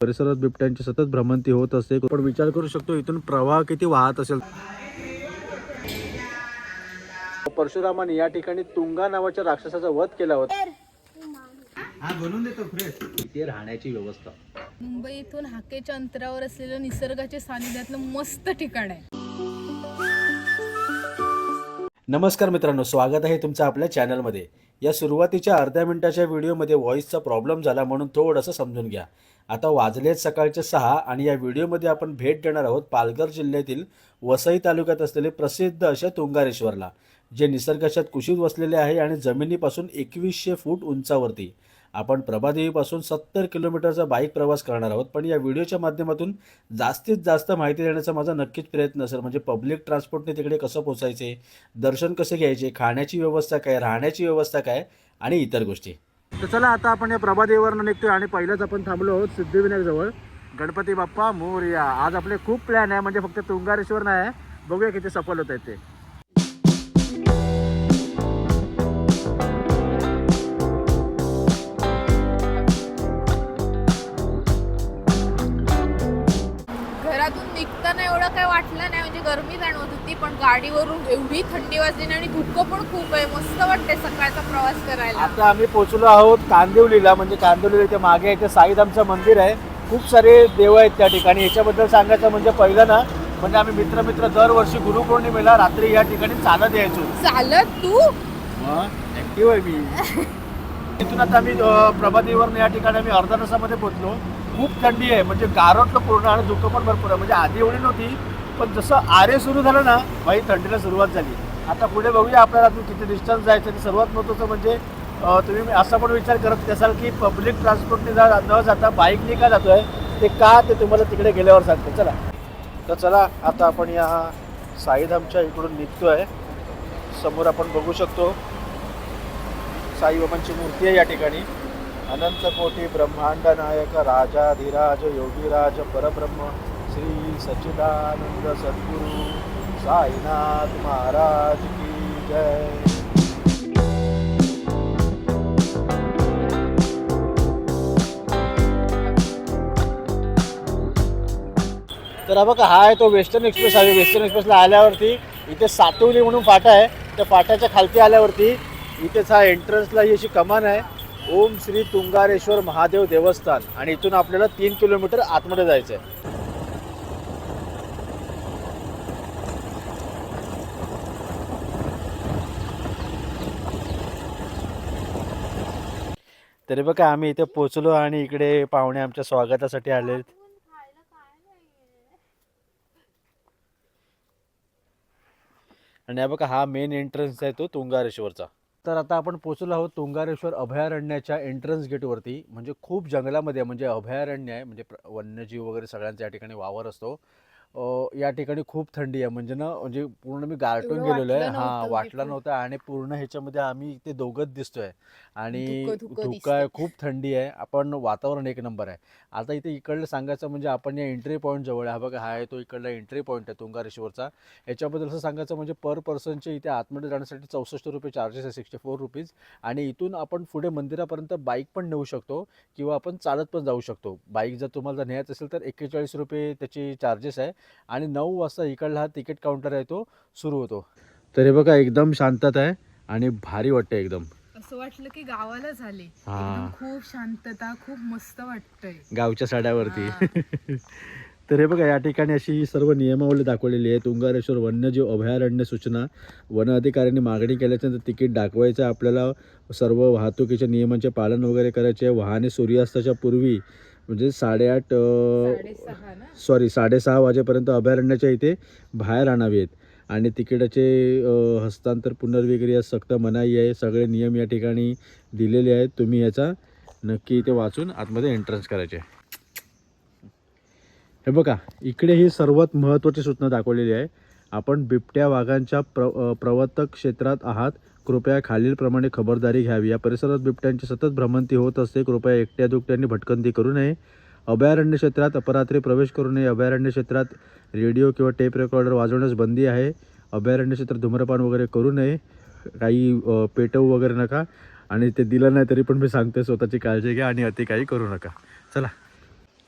परिसरात बिबट्यांची सतत भ्रमंती होत असते. पण विचार करू शकतो इथून प्रवाह किती वाहत असेल? परशुरामाने या ठिकाणी तुंगा नावाच्या राक्षसाचा वध केला होता. हा बनवून देतो फ्रेश. इथे राहण्याची व्यवस्था. मुंबई इथून हाकेच्या अंतरावर असलेलं निसर्गाच्या सानिध्यातलं मस्त ठिकाण आहे. नमस्कार मित्रांनो स्वागत आहे तुमचं आपल्या चॅनलमध्ये. या सुरुवातीच्या अर्ध्या मिनिटाच्या व्हिडिओमध्ये व्हॉईसचा प्रॉब्लेम झाला म्हणून थोडंसं समजून घ्या. आता वाजलेत सकाळचे सहा आणि या व्हिडिओमध्ये आपण भेट देणार आहोत पालघर जिल्ह्यातील वसई तालुक्यात असलेले प्रसिद्ध अशा तुंगारेश्वरला जे निसर्गाच्यात कुशीत वसलेले आहे आणि जमिनीपासून एकवीसशे फूट उंचावरती. आपण प्रभादेवीपासून सत्तर किलोमीटरचा बाईक प्रवास करणार आहोत पण या व्हिडिओच्या माध्यमातून जास्तीत जास्त माहिती देण्याचा माझा नक्कीच प्रयत्न असेल. म्हणजे पब्लिक ट्रान्सपोर्टने तिकडे कसं पोचायचे दर्शन कसे घ्यायचे खाण्याची व्यवस्था काय राहण्याची व्यवस्था काय आणि इतर गोष्टी. तर चला आता आपण या प्रभादेवीवरनं निघतोय आणि पहिल्याच आपण थांबलो आहोत सिद्धिविनायकजवळ. गणपती बाप्पा मोरया. आज आपले खूप प्लॅन आहे म्हणजे फक्त तुंगारेश्वर नाही आहे. बघूया किती सफल होत आहे ते. घरातून निघताना एवढं काही वाटलं नाही म्हणजे गरमी जाणवत होती पण गाडीवरून एवढी थंडी वाजली आणि धुकं पण खूप आहे. मस्त वाटते सकाळचा प्रवास करायला. आता आम्ही पोहोचलो आहोत कांदिवलीला म्हणजे कांदिवली इथे मागे इथे साईधामचं मंदिर आहे. खूप सारे देव आहेत त्या ठिकाणी. याच्याबद्दल सांगायचं म्हणजे पहिलं ना म्हणजे आम्ही मित्र मित्र दरवर्षी गुरुपौर्णिमेला रात्री या ठिकाणी चालत यायचो. चालत तू? ऍक्टिव्ह आहे मी. तिथून आता आम्ही अं, प्रभादेवीवरून या ठिकाणी आम्ही अर्धा तासामध्ये पोहोचलो. खूप थंडी आहे म्हणजे गारटलं पूर्ण आणि धुकं पण भरपूर आहे. म्हणजे आधी एवढी नव्हती पण जसं आरे सुरू झालं ना भाई थंडीला सुरुवात झाली. आता पुढे बघूया आपल्याला अजून किती डिस्टन्स जायचं आणि सर्वात महत्त्वाचं म्हणजे तुम्ही असा पण विचार करत असाल की पब्लिक ट्रान्सपोर्टने जा न जाता बाईकने का जातो आहे ते का ते तुम्हाला तिकडे गेल्यावर सांगतो. चला. तर चला आता आपण या साईधामच्या इकडून निघतो आहे समोर आपण बघू शकतो साईबाबांची मूर्ती आहे या ठिकाणी. अनंतकोटी ब्रह्मांड नायक राजाधिराज योगीराज परब्रह्म. श्री सच्चिदानंद सद्गुरु साईनाथ महाराज की जय। तर हा बघा हा आहे तो वेस्टर्न एक्सप्रेस आहे. वेस्टर्न एक्सप्रेसला आल्यावरती इथे सातवली म्हणून फाटा आहे. त्या फाट्याच्या खालती आल्यावरती इथेच हा एंट्रन्सला ही अशी कमान आहे. ओम श्री तुंगारेश्वर महादेव देवस्थान. आणि इथून आपल्याला तीन किलोमीटर आतमध्ये जायचं आहे तरी बघा आम्ही इथे पोचलो आणि इकडे पाहुणे आमच्या स्वागतासाठी आले आणि बघा हा मेन एंट्रन्स आहे तो तुंगारेश्वरचा. तर आता आपण पोचलो आहोत तुंगारेश्वर अभयारण्याच्या एंट्रन्स गेटवरती म्हणजे खूप जंगलामध्ये म्हणजे अभयारण्य आहे. म्हणजे वन्यजीव वगैरे सगळ्यांचा या ठिकाणी वावर असतो. या ठिकाणी खूप थंडी आहे. म्हणजे ना म्हणजे पूर्ण मी गारटून गेलेलो आहे. हा वाटला. नव्हता आणि पूर्ण ह्याच्यामध्ये आम्ही इथे दोघंच दिसतोय. आणि धुकं- आहे. खूप थंडी आहे. आपण वातावरण एक नंबर आहे. आता इथे इकडलं सांगायचं म्हणजे आपण या एंट्री पॉईंट जवळ आहे. हा बघा हा आहे तो इकडला एंट्री पॉईंट आहे तुंगारेश्वरचा. याच्याबद्दल असं सांगायचं म्हणजे पर पर्सनचे इथे आतमध्ये जाण्यासाठी चौसष्ट रुपये चार्जेस आहे सिक्स्टी फोर रुपीज आणि इथून आपण पुढे मंदिरापर्यंत बाईक पण नेऊ शकतो किंवा आपण चालत पण जाऊ शकतो. बाईक जर तुम्हाला जर न्यायचं असेल तर एक्केचाळीस रुपये त्याची चार्जेस आहे. आणि नऊ वाजता इकडला हा तिकीट काउंटर आहे तो सुरू होतो. तरी बघा एकदम शांतता आहे आणि भारी वाटतं एकदम. असं वाटलं की गावाला झाले. हा. एकदम खूप शांतता खूप मस्त वाटतंय. गावच्या साड्यावरती. तर हे बघा या ठिकाणी अशी सर्व नियमावली दाखवलेली आहे तुंगारेश्वर वन्यजीव अभयारण्य सूचना वन अधिकाऱ्यांनी मागणी केल्याच्यानंतर तिकीट दाखवायचं आपल्याला सर्व वाहतुकीच्या नियमांचे पालन वगैरे करायचे आहे. वाहने सूर्यास्ताच्या पूर्वी म्हणजे साडेआठ सॉरी साडेसहा वाजेपर्यंत अभयारण्याच्या इथे बाहेर आणावी आहेत. आणि तिकिटाचे हस्तांतर पुनर्विक्री या सक्त मनाई आहे. सगळे नियम या ठिकाणी दिलेले आहेत. तुम्ही याचा नक्की इथे वाचून आतमध्ये एंट्रन्स करायचे. हे बघा इकडे ही सर्वात महत्त्वाची सूचना दाखवलेली आहे. आपण बिबट्या वाघांच्या प्र प्रवर्तक क्षेत्रात आहात. कृपया खालीलप्रमाणे खबरदारी घ्यावी. या परिसरात बिबट्यांची सतत भ्रमंती होत असते. कृपया एकट्या दुकट्यांनी भटकंती करू नये. अभयारण्य क्षेत्रात अपरात्री प्रवेश करू नये. अभयारण्य क्षेत्रात रेडिओ किंवा टेप रेकॉर्डर वाजवण्यास बंदी आहे. अभयारण्य क्षेत्रात धूम्रपान वगैरे करू नये. काही पेटवू वगैरे नका. आणि ते दिलं नाही तरी पण मी सांगते स्वतःची काळजी घ्या आणि अति काही करू नका. चला.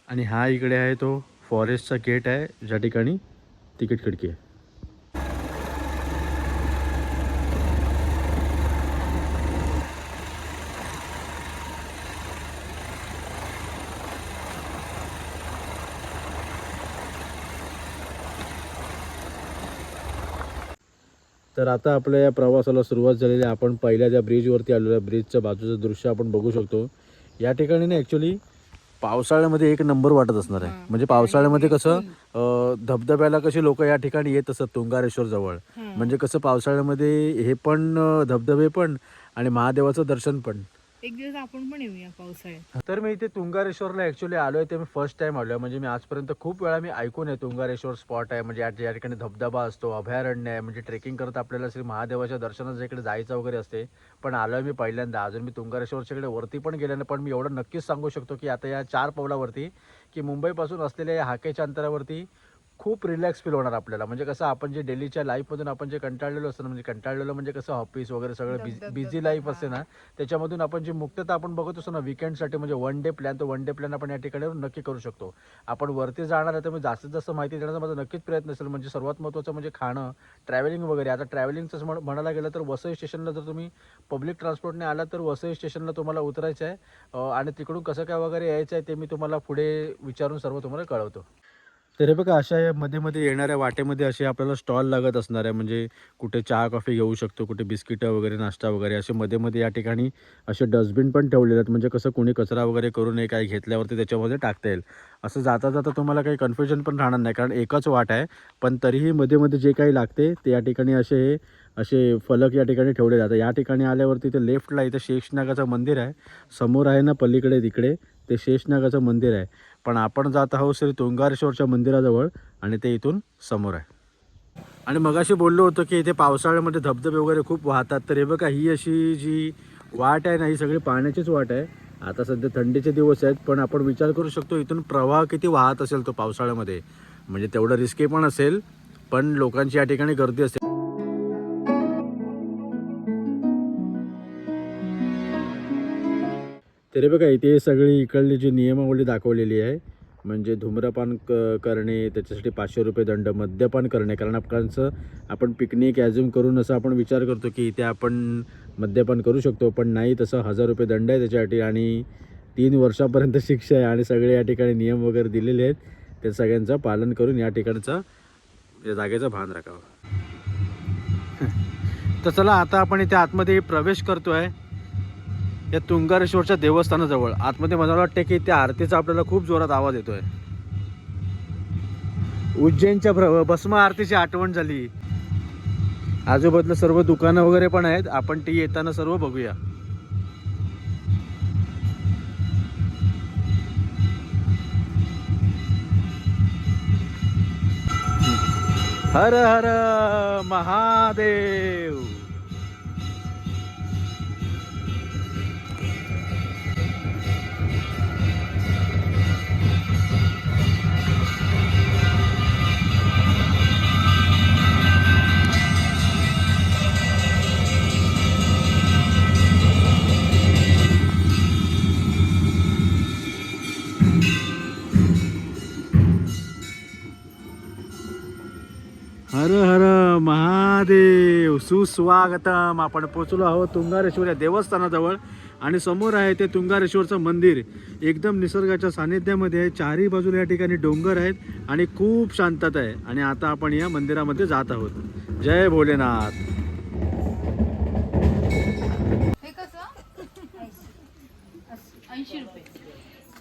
आणि हा इकडे आहे तो फॉरेस्टचा गेट आहे. ज्या ठिकाणी तिकीट खिडकी आहे. तर आता आपल्या या प्रवासाला सुरुवात झालेली आहे. आपण पहिल्या ज्या ब्रिजवरती आलेलो आहे ब्रिजच्या बाजूचं दृश्य आपण बघू शकतो. या ठिकाणी ना ॲक्च्युली पावसाळ्यामध्ये एक नंबर वाटत असणार आहे. म्हणजे पावसाळ्यामध्ये कसं धबधब्याला कशी लोक या ठिकाणी येत असतात तुंगारेश्वर जवळ. म्हणजे कसं पावसाळ्यामध्ये हे पण धबधबे पण आणि महादेवाचं दर्शन पण. एक दिवस आपण पण येऊया पावसाळ्यात. तर मी इथे तुंगारेश्वरला ॲक्च्युली आलो आहे ते मी फर्स्ट टाइम आलो आहे म्हणजे मी आजपर्यंत खूप वेळा मी ऐकून आहे तुंगारेश्वर स्पॉट आहे. म्हणजे या ठिकाणी धबधबा असतो अभयारण्य आहे. म्हणजे ट्रेकिंग करत आपल्याला श्री महादेवाच्या दर्शनाच्या इकडे जायचं वगैरे असते. पण आलो आहे मी पहिल्यांदा. अजून मी तुंगारेश्वरच्या इकडे वरती पण गेले नाही पण मी एवढं नक्कीच सांगू शकतो की आता या चार पावलावरती की मुंबईपासून असलेल्या या हाकेच्या अंतरावरती खूप रिलॅक्स फील होणार आपल्याला. म्हणजे कसं आपण जे डेलीच्या लाईफमधून आपण जे कंटाळलेलो असतो ना म्हणजे कंटाळलेलो म्हणजे कसं ऑफिस वगैरे सगळं बिझी बिझी लाईफ असते ना त्याच्यामधून आपण जी मुक्तता आपण बघत असतो ना विकेंडसाठी म्हणजे वन डे प्लॅन तो वन डे प्लॅन आपण या ठिकाणी नक्की करू शकतो. आपण वरती जाणार आहे तर मी जास्तीत जास्त माहिती देण्याचा माझा नक्कीच प्रयत्न असेल. म्हणजे सर्वात महत्त्वाचं म्हणजे खाणं ट्रॅव्हलिंग वगैरे. आता ट्रॅव्हलिंगचं म्हण म्हणायला गेलं तर वसई स्टेशनला जर तुम्ही पब्लिक ट्रान्सपोर्टने आला तर वसई स्टेशनला तुम्हाला उतरायचं आहे आणि तिकडून कसं काय वगैरे यायचं आहे ते मी तुम्हाला पुढे विचारून सर्व तुम्हाला कळवतो. तर हे बघा अशा या मध्ये मध्ये येणाऱ्या वाटेमध्ये असे आपल्याला स्टॉल लागत असणार आहे. म्हणजे कुठे चहा कॉफी घेऊ शकतो कुठे बिस्किटं वगैरे नाश्ता वगैरे असे मध्ये मध्ये या ठिकाणी असे डस्टबिन पण ठेवलेले आहेत. म्हणजे कसं कोणी कचरा वगैरे करू नये काही घेतल्यावरती त्याच्यामध्ये टाकता येईल. असं जाता जाता तुम्हाला काही कन्फ्युजन पण राहणार नाही कारण एकच वाट आहे. पण तरीही मध्ये मध्ये जे काही लागते ते या ठिकाणी असे हे असे फलक या ठिकाणी ठेवले जातात या ठिकाणी आल्यावरती ते लेफ्टला इथं शेषनागाचं मंदिर आहे. समोर आहे ना पलीकडे तिकडे ते शेषनागाचं मंदिर आहे. पण आपण जात आहोत श्री तुंगारेश्वरच्या मंदिराजवळ आणि ते इथून समोर आहे. आणि मगाशी बोललो होतो की इथे पावसाळ्यामध्ये धबधबे वगैरे खूप वाहतात. तर हे बघा ही अशी जी वाट आहे ना ही सगळी पाण्याचीच वाट आहे. आता सध्या थंडीचे दिवस आहेत पण आपण विचार करू शकतो इथून प्रवाह किती वाहत असेल तो पावसाळ्यामध्ये. म्हणजे तेवढं रिस्की पण असेल पण लोकांची या ठिकाणी गर्दी असते तरी बघा इथे सगळी इकडली जी नियमावली दाखवलेली आहे म्हणजे धूम्रपान क करणे त्याच्यासाठी पाचशे रुपये दंड मद्यपान करणे. कारण आपणचं आपण पिकनिक ॲज्युम करून असं आपण विचार करतो की इथे आपण मद्यपान करू शकतो पण नाही तसं हजार रुपये दंड आहे त्याच्यासाठी आणि तीन वर्षापर्यंत शिक्षा आहे आणि सगळे या ठिकाणी नियम वगैरे दिलेले आहेत. ते सगळ्यांचं पालन करून या ठिकाणचं या जागेचं भान राखावं. तर चला आता आपण इथे आतमध्ये प्रवेश करतो आहे या तुंगारेश्वरच्या देवस्थानाजवळ. आतमध्ये मला वाटतं की त्या आरतीचा आपल्याला खूप जोरात आवाज येतोय. उज्जैनच्या प्र भस्म आरतीची आठवण झाली. आजूबाजूला सर्व दुकानं वगैरे पण आहेत. आपण ती येताना सर्व बघूया. हर हर महादेव! हर हर महादेव सुस्वागतम. आपण पोचलो आहोत तुंगारेश्वर या देवस्थानाजवळ आणि समोर आहे ते तुंगारेश्वरचं मंदिर. एकदम निसर्गाच्या सानिध्यामध्ये आहे चारही बाजूला या ठिकाणी डोंगर आहेत आणि खूप शांतता आहे. आणि आता आपण या मंदिरामध्ये जात आहोत. जय भोलेनाथ.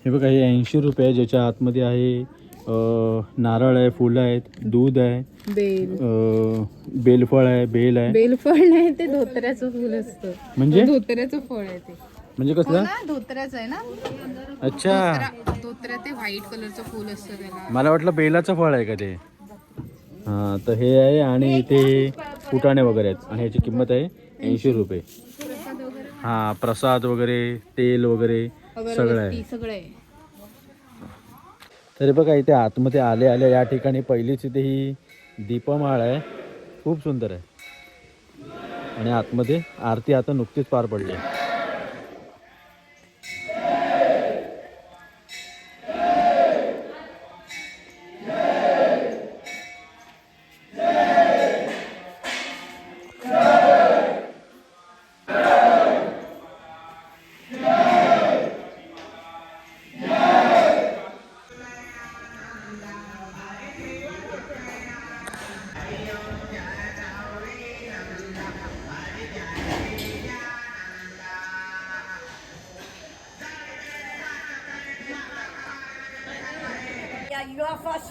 हे बघा हे ऐंशी रुपये ज्याच्या आतमध्ये आहे नारळ आहे फुलं आहेत दूध आहे बेल. अं, बेलफळ आहे बेल आहे. बेलफळ नाही ते धोत्र्याचं फुल असतं. म्हणजे? धोत्र्याचं फळ आहे ते. म्हणजे कसलं? धोत्र्याचं आहे ना? अच्छा. धोत्रा- धोत्रा ते व्हाईट कलरचं फुल असतं त्याला. मला वाटलं बेलाचं फळ आहे का ते? हां तर हे आहे आणि इथे फुटाणे वगैरे आहेत. आणि ह्याची किंमत आहे ऐंशी रुपये. हां प्रसाद वगैरे तेल वगैरे सगळं आहे. ती सगळं आहे. तरी बघा इथे आतमध्ये आले आले. या ठिकाणी पहिलीच इथे ही दीपमाळ आहे. खूप सुंदर आहे. आणि आतमध्ये आरती आता नुकतीच पार पडली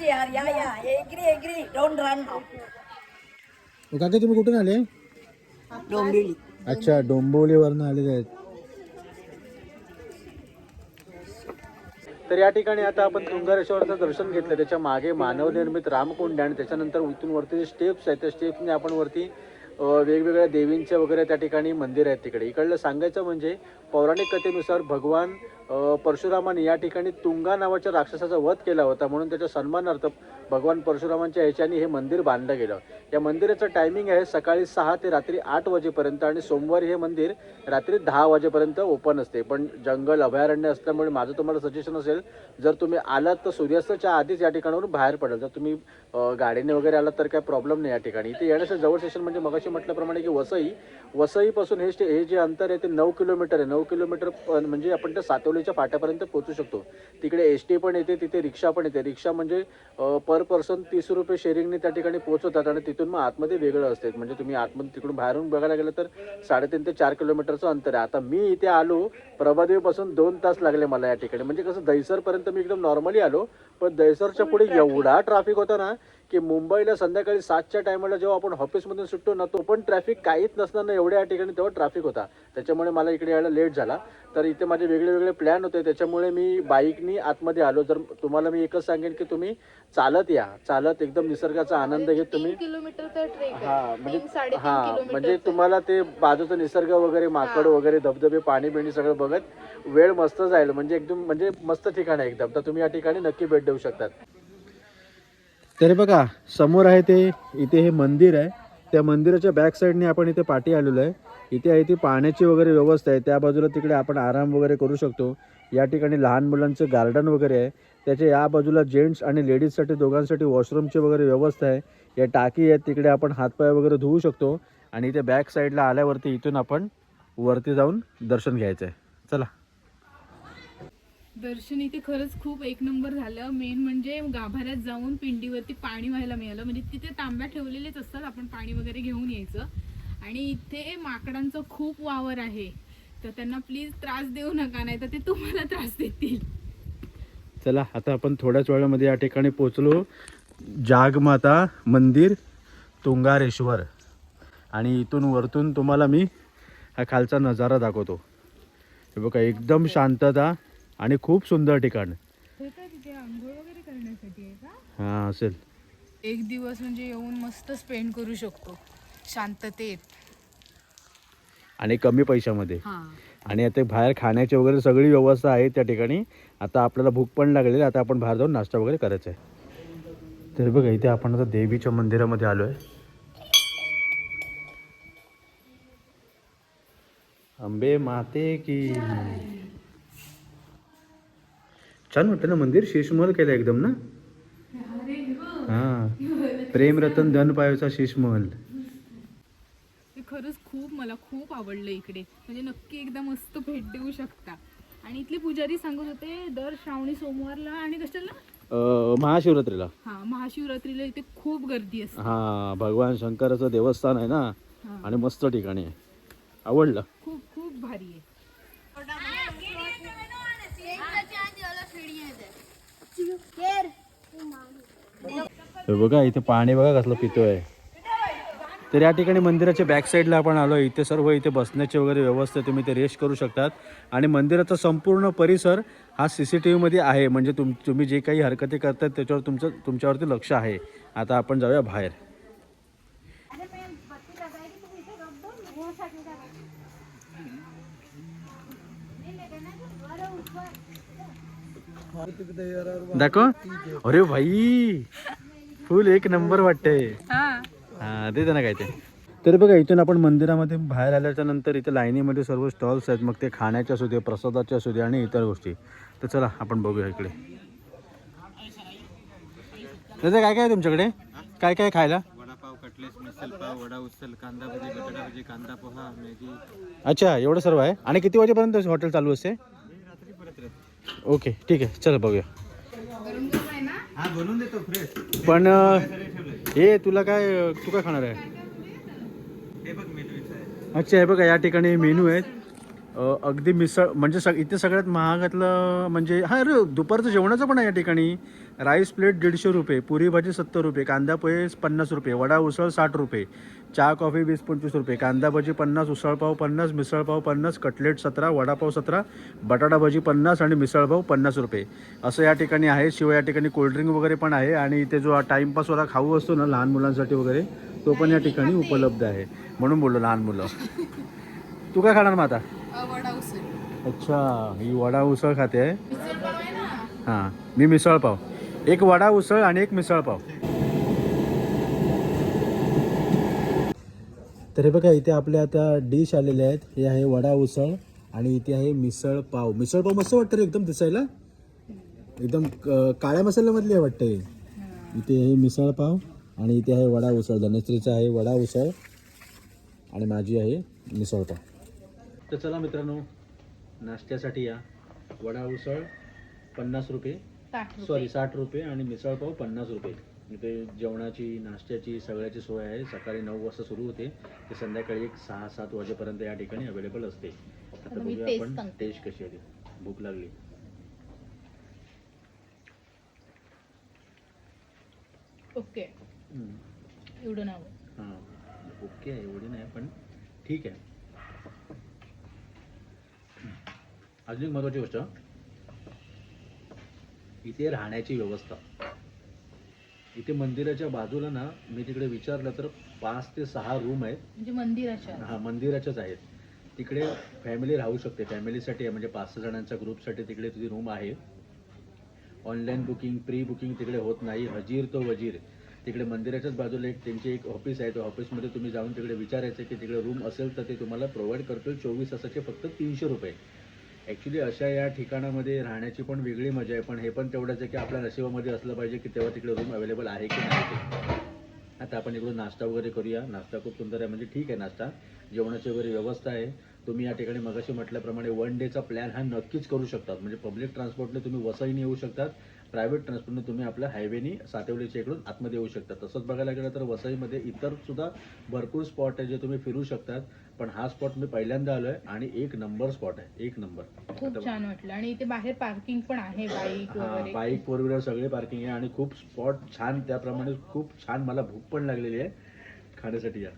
यार या या. एग्री एग्री डोंट रन काका तुम्ही कुठून आले? डोंबिवली. अच्छा डोंबिवलीवरनं आलेले आहेत तर या ठिकाणी आता आपण तुंगारेश्वरचं दर्शन घेतलं. त्याच्यामागे मानवनिर्मित रामकुंड आहे आणि त्याच्यानंतर इथून वरती जे स्टेप्स आहेत त्या स्टेप्सने आपण वरती वेगवेगळ्या देवींच्या वगैरे त्या ठिकाणी मंदिर आहेत तिकडे. इकडलं सांगायचं म्हणजे पौराणिक कथेनुसार भगवान परशुरामाने या ठिकाणी तुंगा नावाच्या राक्षसाचा वध केला होता. म्हणून त्याच्या सन्मानार्थ भगवान परशुरामांच्या ह्याच्याने हे मंदिर बांधलं गेलं. या मंदिराचं टायमिंग आहे सकाळी सहा ते रात्री आठ वाजेपर्यंत आणि सोमवारी हे मंदिर रात्री दहा वाजेपर्यंत ओपन असते. पण जंगल अभयारण्य असल्यामुळे माझं तुम्हाला सजेशन असेल जर तुम्ही आलात तर सूर्यास्ताच्या आधीच या ठिकाणावरून बाहेर पडाल. जर तुम्ही गाडीने वगैरे आलात तर काय प्रॉब्लेम नाही या ठिकाणी. इथे येण्याचं जवळ स्टेशन म्हणजे मगाशी म्हटल्याप्रमाणे की वसई वसईपासून हे हे जे अंतर आहे ते नऊ किलोमीटर आहे. नऊ किलोमीटर म्हणजे आपण त्या सातवलीच्या फाट्यापर्यंत पोहोचू शकतो. तिकडे एस टी पण येते तिथे रिक्षा पण येते. रिक्षा म्हणजे पर पर्सन तीस रुपये शेअरिंगने त्या ठिकाणी पोहोचवतात आणि तिथून मग आतमध्ये वेगळं असते. म्हणजे तुम्ही आतमध्ये तिकडून बाहेरून बघायला गेलं तर साडेतीन ते चार किलोमीटरचं अंतर आहे. आता मी इथे आलो प्रभादेवीपासून दोन तास लागले मला या ठिकाणी. म्हणजे कसं दहिसरपर्यंत मी एकदम नॉर्मली आलो पण दहिसरच्या पुढे एवढा ट्रॅफिक होता ना की मुंबईला संध्याकाळी सातच्या टायमाला जेव्हा आपण ऑफिसमधून सुटतो ना तो पण ट्रॅफिक काहीच नसताना एवढ्या या ठिकाणी तेव्हा ट्रॅफिक होता. त्याच्यामुळे मला इकडे यायला लेट झाला. तर इथे माझे वेगळे वेगळे प्लॅन होते. त्याच्यामुळे मी बाईकनी आतमध्ये आलो. जर तुम्हाला मी एकच सांगेन की तुम्ही चालत या. चालत एकदम निसर्गाचा आनंद घेत तुम्ही. हा म्हणजे हा म्हणजे तुम्हाला ते बाजूचा निसर्ग वगैरे माकड वगैरे धबधबे पाणी बिणी सगळं बघत वेळ मस्त जाईल. म्हणजे एकदम म्हणजे मस्त ठिकाण आहे एकदम. तर तुम्ही या ठिकाणी नक्की भेट देऊ शकतात. तरी बघा समोर आहे ते इथे हे मंदिर आहे. त्या मंदिराच्या बॅक साईडने आपण इथे पाठी आलेलो आहे. इथे आहे ती पाण्याची वगैरे व्यवस्था आहे. त्या बाजूला तिकडे आपण आराम वगैरे करू शकतो. या ठिकाणी लहान मुलांचं गार्डन वगैरे आहे. त्याच्या या बाजूला जेंट्स आणि लेडीजसाठी दोघांसाठी वॉशरूमची वगैरे व्यवस्था आहे. या टाकी आहेत तिकडे आपण हातपाय वगैरे धुवू शकतो. आणि इथे बॅक साईडला आल्यावरती इथून आपण वरती जाऊन दर्शन घ्यायचं आहे. चला. दर्शन इथे खरंच खूप एक नंबर झालं. मेन म्हणजे गाभाऱ्यात जाऊन पिंडीवरती पाणी व्हायला मिळालं. म्हणजे तिथे तांब्या ठेवलेलेच असतात. आपण पाणी वगैरे घेऊन यायचं. आणि इथे माकडांचा खूप वावर आहे. तर त्यांना प्लीज त्रास देऊ नका नाही तर ते तुम्हाला त्रास देतील. चला आता आपण थोड्याच वेळामध्ये या ठिकाणी पोचलो जागमाता मंदिर तुंगारेश्वर. आणि इथून वरतून तुम्हाला मी हा खालचा नजारा दाखवतो. हे बघा एकदम शांतता. आणि खूप सुंदर ठिकाण. हे काय तिथे आंघोळ वगैरे करण्यासाठी आहे का? हां असेल. एक दिवस म्हणजे येऊन मस्त स्पेंड करू शकतो. शांततेत. आणि कमी पैशामध्ये. हा. आणि आता बाहेर खाण्याची वगैरे सगळी व्यवस्था आहे त्या ठिकाणी. आता आपल्याला भूक पण लागलेली आहे. आता आपण बाहेर जाऊन नाश्ता वगैरे करायचा आहे. तर बघा इथे आपण आता देवीच्या मंदिरामध्ये आलो आहे अंबे माते की छान वाटतं ना मंदिर? शेषमहल केलं एकदम ना? हां. प्रेमरतन धन पायोचा शेषमहल ते खरंच खूप मला खूप आवडलं इकडे. म्हणजे नक्की एकदा मस्त भेट देऊ शकता. आणि इथले पुजारी सांगत होते दर श्रावणी सोमवारला आणि कशाला? महाशिवरात्रीला. हा महाशिवरात्रीला इथे खूप गर्दी असते. हा भगवान शंकराचं देवस्थान आहे ना? हा. आणि मस्त ठिकाणी आहे. आवडलं. खूप खूप भारी आहे हे बघा इथे पाणी बघा कसलं पितोय. तर या ठिकाणी मंदिराच्या बॅक साईडला आपण आलो इथे सर्व इथे बसण्याची वगैरे व्यवस्था तुम्ही ते रेस्ट करू शकतात. आणि मंदिराचा संपूर्ण परिसर हा सी सी टी व्हीमध्ये आहे. म्हणजे तुम तुम्ही जे काही हरकती करतात त्याच्यावर तुमचं तुमच्यावरती लक्ष आहे. आता आपण जाऊया बाहेर. दाखव. अरे भाई फुल एक नंबर वाटतंय. हा. दे ना काय ते. तर बघा इथून आपण मंदिरामध्ये बाहेर आल्याच्यानंतर इथे लाईनीमध्ये सर्व स्टॉल्स आहेत. मग ते खाण्याचे असू दे प्रसादाचे असू दे आणि इतर गोष्टी. तर चला आपण बघूया इकडे. त्याचं काय काय आहे तुमच्याकडे? काय काय खायला? वडापाव कटलेस मिसल पाव वडा उचल कांदा भजी बटाटा भजी कांदा पोहा मॅगी. अच्छा एवढं सर्व आहे. आणि किती वाजेपर्यंत हॉटेल चालू असते? ओके ठीक आहे चला बघूया. पण हे तुला काय तू काय खाणार आहे? हे अच्छा हे बघा या ठिकाणी मेनू आहेत. अगदी मिसळ म्हणजे सग इथे सगळ्यात महागातलं म्हणजे हा अरे दुपारचं जेवणाचं पण आहे या ठिकाणी. राईस प्लेट दीडशे रुपये पुरी भाजी सत्तर रुपये कांदा पोहे पन्नास रुपये वडा उसळ साठ रुपये चहा कॉफी वीस पंचवीस रुपये कांदा भाजी पन्नास उसळपाव पन्नास मिसळपाव पन्नास कटलेट सतरा वडापाव सतरा बटाटा भाजी पन्नास आणि मिसळपाव पन्नास रुपये. असं या ठिकाणी आहे शिवाय या ठिकाणी कोल्ड्रिंक वगैरे पण आहे आणि इथे जो टाईमपासवाला खाऊ असतो ना लहान मुलांसाठी वगैरे तो पण या ठिकाणी उपलब्ध आहे. म्हणून बोललो लहान मुलं. तू काय खाणार मग आता? अच्छा ही वडा उसळ खाते आहे? हां मी मिसळ पाव. एक वडा उसळ आणि एक मिसळ पाव. तर हे बघा इथे आपल्या आता डिश आलेल्या आहेत. हे आहे वडा उसळ आणि इथे आहे मिसळ पाव. मिसळ पाव मस्त वाटतं रे एकदम दिसायला. एकदम काळ्या मसाल्यामधली आहे वाटतं हे. इथे आहे मिसळ पाव आणि इथे आहे वडा उसळ. धनश्रीचा आहे वडा उसळ आणि माझी आहे मिसळ पाव. तर चला मित्रांनो नाश्त्यासाठी या. वडा उसळ पन्नास रुपये. सॉरी साठ रुपये आणि मिसळपाव पन्नास रुपये. इथे जेवणाची नाश्त्याची सगळ्याची सोय आहे. सकाळी नऊ वाजता सुरू होते. ते संध्याकाळी एक सहा सात वाजेपर्यंत या ठिकाणी अवेलेबल असते. आता बघूया आपण. टेस्ट कशी आहे. भूक लागली. ओके. एवढं नाव. हां. ओके आहे एवढी नाही पण ठीक आहे. अजून एक महत्त्वाची गोष्ट. इथे राहण्याची व्यवस्था. इथे मंदिराच्या बाजूला ना मी तिकडे विचारलं तर पाच ते सहा रूम आहेत. म्हणजे मंदिराच्या. हा मंदिराच्याच आहेत. तिकडे फॅमिली राहू शकते. फॅमिलीसाठी म्हणजे पाच सहा जणांच्या ग्रुपसाठी तिकडे तुझी रूम आहे. ऑनलाईन बुकिंग प्री बुकिंग तिकडे होत नाही. हजीर तो वजीर. तिकडे मंदिराच्याच बाजूला एक त्यांचे एक ऑफिस आहे. त्या ऑफिसमध्ये तुम्ही जाऊन तिकडे विचारायचं की तिकडे रूम असेल तर ते तुम्हाला प्रोव्हाइड करतील. चोवीस तासाचे फक्त तीनशे रुपये. ॲक्च्युली अशा या ठिकाणामध्ये राहण्याची पण वेगळी मजा आहे पण हे पण तेवढंच आहे की आपल्या नशिबामध्ये असलं पाहिजे की तेव्हा तिकडे रूम अवेलेबल आहे की नाही आता आपण इकडून नाश्ता वगैरे करूया. नाश्ता खूप सुंदर आहे म्हणजे ठीक आहे नाश्ता. जेवणाची वगैरे व्यवस्था आहे. तुम्ही या ठिकाणी मगाशी म्हटल्याप्रमाणे वन डेचा प्लॅन हा नक्कीच करू शकतात. म्हणजे पब्लिक ट्रान्सपोर्टने तुम्ही वसईने येऊ शकतात. प्रायव्हेट ट्रान्सपोर्टने तुम्ही आपल्या हायवेनी सातेवलीच्या इकडून आतमध्ये येऊ शकता. तसंच बघायला गेलं तर वसईमध्ये इतर सुद्धा भरपूर स्पॉट आहे जे तुम्ही फिरू शकतात. पण हा स्पॉट मी पहिल्यांदा आलो आहे आणि एक नंबर स्पॉट आहे. एक नंबर. खूप छान वाटलं. आणि इथे बाहेर पार्किंग पण आहे बाईक हा वगैरे. बाईक फोर व्हीलर सगळे पार्किंग आहे आणि खूप स्पॉट छान त्याप्रमाणे खूप छान मला भूक पण लागलेली आहे. खाण्यासाठी या.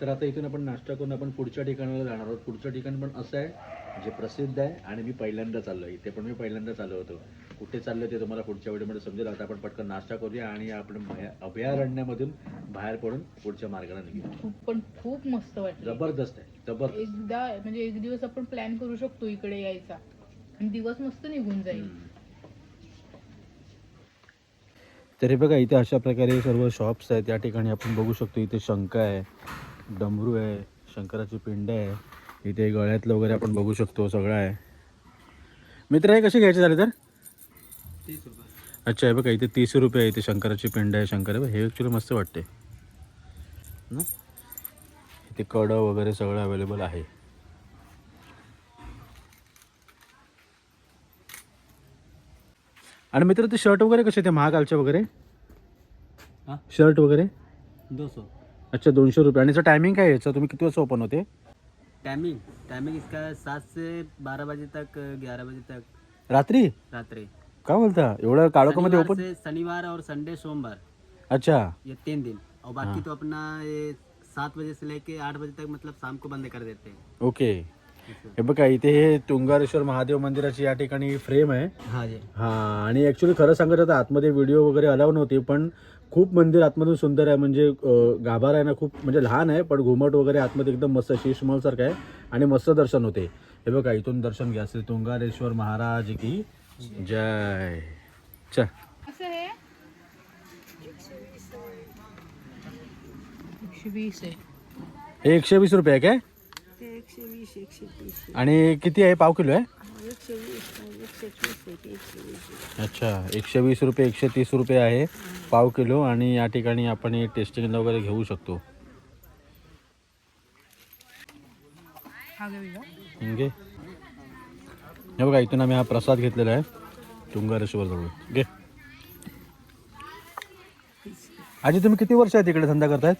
तर आता इथून आपण नाश्ता करून आपण पुढच्या ठिकाणाला जाणार आहोत. पुढचं ठिकाण पण असं आहे जे प्रसिद्ध आहे आणि मी पहिल्यांदा चाललो इथे पण मी पहिल्यांदा चाललो होतो. कुठे चाललो ते तुम्हाला पुढच्या व्हिडिओमध्ये समजेल. आता आपण पटकन नाश्ता करूया आणि आपण भया- अभयारण्यामधून बाहेर पडून पुढच्या मार्गाला निघू पण खूप मस्त वाटलं. जबरदस्त आहे जबरदस्त. एकदा म्हणजे एक दिवस आपण प्लॅन करू शकतो इकडे यायचा. आणि दिवस मस्त निघून जाईल. तरी बघा इथे अशा प्रकारे सर्व शॉप्स आहेत. त्या ठिकाणी आपण बघू शकतो इथे शंख आहे डमरू आहे शंकराची पिंड आहे. इथे गळ्यातलं वगैरे आपण बघू शकतो सगळं आहे. मित्र हे कसे घ्यायचे झाले तर? अच्छा हे बघा इथे तीस रुपये आहे इथे शंकराची पिंड आहे शंकर. हे ॲक्च्युली मस्त वाटते. ना इथे कडं वगैरे सगळं अवेलेबल आहे. आणि मित्र ते शर्ट वगैरे कसे ते महाकालचे वगैरे? हां? शर्ट वगैरे? दो सौ अच्छा दोनशे रुपये. आणि याचं टायमिंग काय याचं तुम्ही किती वाजता ओपन होते? टाइमिंग टाइमिंग इसका सात से बारह बजे तक ग्यारह बजे तक. रात्री? रात्रि. काय बोलता? एवढं काळोखामध्ये शनिवार ओपन से शनिवार और संडे सोमवार। अच्छा. ये तीन दिन. और बाकी। तो अपना ये सात बजे से लेके आठ बजे तक मतलब शाम को बंद कर देते हैं। ओके. हे बघा इथे हे तुंगारेश्वर महादेव मंदिराची या ठिकाणी फ्रेम आहे. हाँ जी. हा आणि ॲक्च्युली खरं सांगायचं तर आतमध्ये व्हिडिओ वगैरे अलाव नव्हते पण खूप मंदिर आतमधून सुंदर आहे. म्हणजे अं, गाभारा आहे ना खूप म्हणजे लहान आहे पण घुमट वगैरे आतमध्ये एकदम मस्त शीशमहल सारखं आहे आणि मस्त दर्शन होते. हे बघा इथून दर्शन घ्या. श्री तुंगारेश्वर महाराज की जय. च असं हे एकशे वीस आहे. एकशे वीस रुपये काय? एकशे वीस एकशे तीस आणि किती आहे? पाव किलो आहे? एकशे वीस एकशे तीस आहे एकशे वीस अच्छा एकशे वीस रुपये एकशे तीस रुपये आहे पाव किलो आणि या ठिकाणी आपण हे टेस्टिंगला वगैरे घेऊ शकतो. हा घे. हे बघा इथून आम्ही हा प्रसाद घेतलेला आहे. तुंगारेश्वर जवळ घे. आजी तुम्ही किती वर्ष आहेत इकडे धंदा करतायत?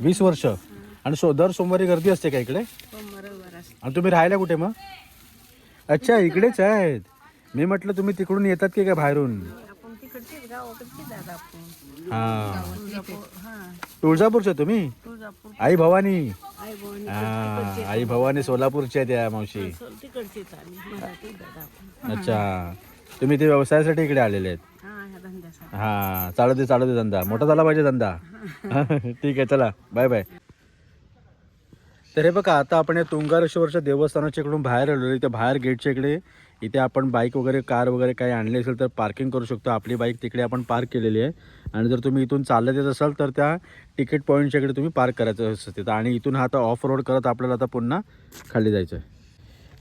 वीस वर्ष. आणि सो दर सोमवारी गर्दी असते का इकडे? आणि तुम्ही राहायला कुठे मग? अच्छा इकडेच आहेत. मी म्हटलं तुम्ही तिकडून येतात की काय बाहेरून? हा. तुळजापूर तुम्ही? आई भवानी. हा आई भवानी सोलापूरच्या त्या मावशी. तिकडचीच आम्ही मराठी दादा आपण अच्छा. तुम्ही ते व्यवसायासाठी इकडे आलेले आहेत? हा हा चालू दे चालू दे धंदा. मोठा झाला पाहिजे धंदा. ठीक आहे चला. बाय बाय तर हे बघा आता आपण या तुंगारेश्वरच्या देवस्थानाच्या इकडून बाहेर आलो इथे बाहेर गेटच्या इकडे इथे आपण बाईक वगैरे कार वगैरे काही आणली असेल तर पार्किंग करू शकतो. आपली बाईक तिकडे आपण पार्क केलेली आहे. आणि जर तुम्ही इथून चालत येत असाल तर त्या तिकीट पॉईंटच्या इकडे तुम्ही पार्क करायचं असतं तिथं. आणि इथून हा आता ऑफ रोड करत आपल्याला आता पुन्हा खाली जायचं आहे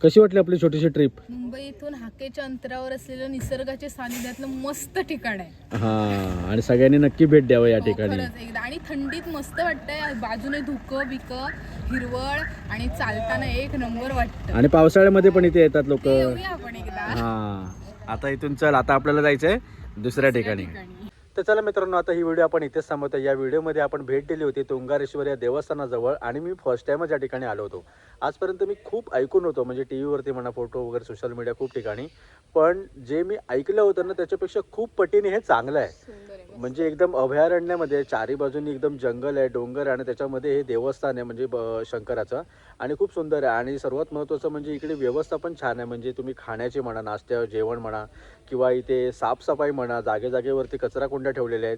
कशी वाटली आपली छोटीशी ट्रिप मुंबई इथून हाकेच्या अंतरावर असलेलं निसर्गाच्या सानिध्यातलं मस्त ठिकाण आहे. हां आणि सगळ्यांनी नक्की भेट द्यावं या हो, ठिकाणी. खरंच एकदा. आणि थंडीत मस्त वाटतंय. बाजूने धुकं बिकं हिरवळ आणि चालताना एक नंबर वाटतं. आणि पावसाळ्यामध्ये पण इथे येतात लोक. ते येऊया आपण एकदा. हा. आता इथून चल आता आपल्याला जायचंय दुसऱ्या ठिकाणी. ठिकाणी. तर चला मित्रांनो आता ही व्हिडिओ आपण इथेच थांबवतो. या व्हिडिओमध्ये आपण भेट दिली होती तुंगारेश्वर या देवस्थानाजवळ आणि मी फर्स्ट टाइमच या ठिकाणी आलो होतो. आजपर्यंत मी खूप ऐकून होतो म्हणजे टी व्हीवरती म्हणा फोटो वगैरे सोशल मीडिया खूप ठिकाणी. पण जे मी ऐकलं होतं ना त्याच्यापेक्षा खूप पटीने हे चांगलं आहे. म्हणजे एकदम अभयारण्यामध्ये चारी बाजूनी एकदम जंगल आहे डोंगर आहे आणि त्याच्यामध्ये हे देवस्थान आहे म्हणजे शंकराचं. आणि खूप सुंदर आहे. आणि सर्वात महत्त्वाचं म्हणजे इकडे व्यवस्था पण छान आहे. म्हणजे तुम्ही खाण्याची म्हणा नाश्त्या जेवण म्हणा किंवा इथे साफसफाई म्हणा जागे जागेवरती कचरा कुंड्या ठेवलेल्या आहेत.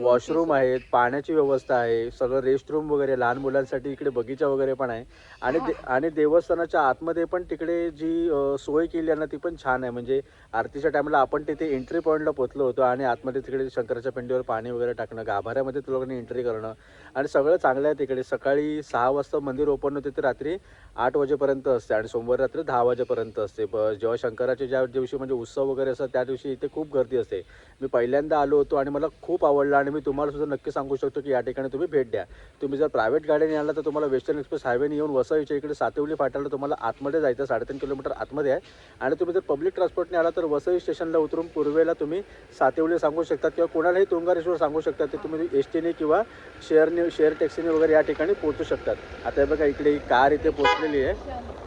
वॉशरूम आहेत पाण्याची व्यवस्था आहे सगळं रेस्ट रूम वगैरे लहान मुलांसाठी इकडे बगीचा वगैरे पण आहे. आणि दे- आणि देवस्थानाच्या आतमध्ये पण तिकडे जी सोय केली आहे ना ती पण छान आहे. म्हणजे आरतीच्या टायमाला आपण तिथे एंट्री पॉईंटला पोहोचलो होतो आणि आतमध्ये तिकडे शंकराच्या पिंडीवर पाणी वगैरे टाकणं गाभाऱ्यामध्ये तुला लोकांनी एंट्री करणं. आणि सगळं चांगलं आहे तिकडे. सकाळी सहा वाजता मंदिर ओपन होते ते रात्री आठ वाजेपर्यंत असते आणि सोमवार रात्री दहा वाजेपर्यंत असते. जेव्हा शंकराचे ज्या दिवशी म्हणजे उत्सव वगैरे असतात त्या दिवशी इथे खूप गर्दी असते. मी पहिल्यांदा आलो होतो आणि मला खूप आवडलं आणि मी तुम्हाला सुद्धा नक्की सांगू शकतो की या ठिकाणी तुम्ही भेट द्या. तुम्ही जर प्रायव्हेट गाडीने आला तर तुम्हाला वेस्टर्न एक्सप्रेस हायवेने येऊन वसईच्या इकडे सातेवली फाट्याला तुम्हाला आतमध्ये जायचं साडेतीन किलोमीटर आतमध्ये आहे. आणि तुम्ही जर पब्लिक ट्रान्सपोर्टने आला तर वसई स्टेशनला उतरून पूर्वेला तुम्ही सातेवली सांगू शकतात किंवा कोणालाही तुंगारेश्वर सांगू शकतात ते तुम्ही एस टीने किंवा शेअरने शेअर टॅक्सीने वगैरे या ठिकाणी पोहोचू शकतात. आता हे बघा इकडे ही कार इथे पोहोचलेली आहे.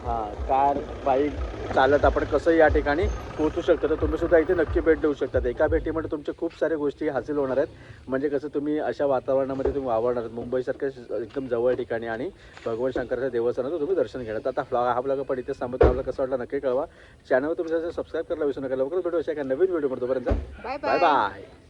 हां कार बाईक चालत आपण कसं या ठिकाणी पोहोचू शकतो. तर तुम्ही सुद्धा इथे नक्की भेट देऊ शकतात. एका भेटीमध्ये तुमच्या खूप साऱ्या गोष्टी हासिल होणार आहेत. म्हणजे कसं तुम्ही अशा वातावरणामध्ये तुम्ही वावरणार आहात. मुंबईसारख्या एकदम जवळ ठिकाणी आणि भगवान शंकराच्या देवस्थानाचं तुम्ही दर्शन घेणार. आता फ्लॉग हा ब्लॉग पण इथेच थांबतो आपल्याला कसं वाटलं नक्की कळवा. चॅनल तुम्ही सबस्क्राईब करायला विसरू नका. लवकरच भेटू अशा एका नवीन व्हिडिओ तोपर्यंत बाय बाय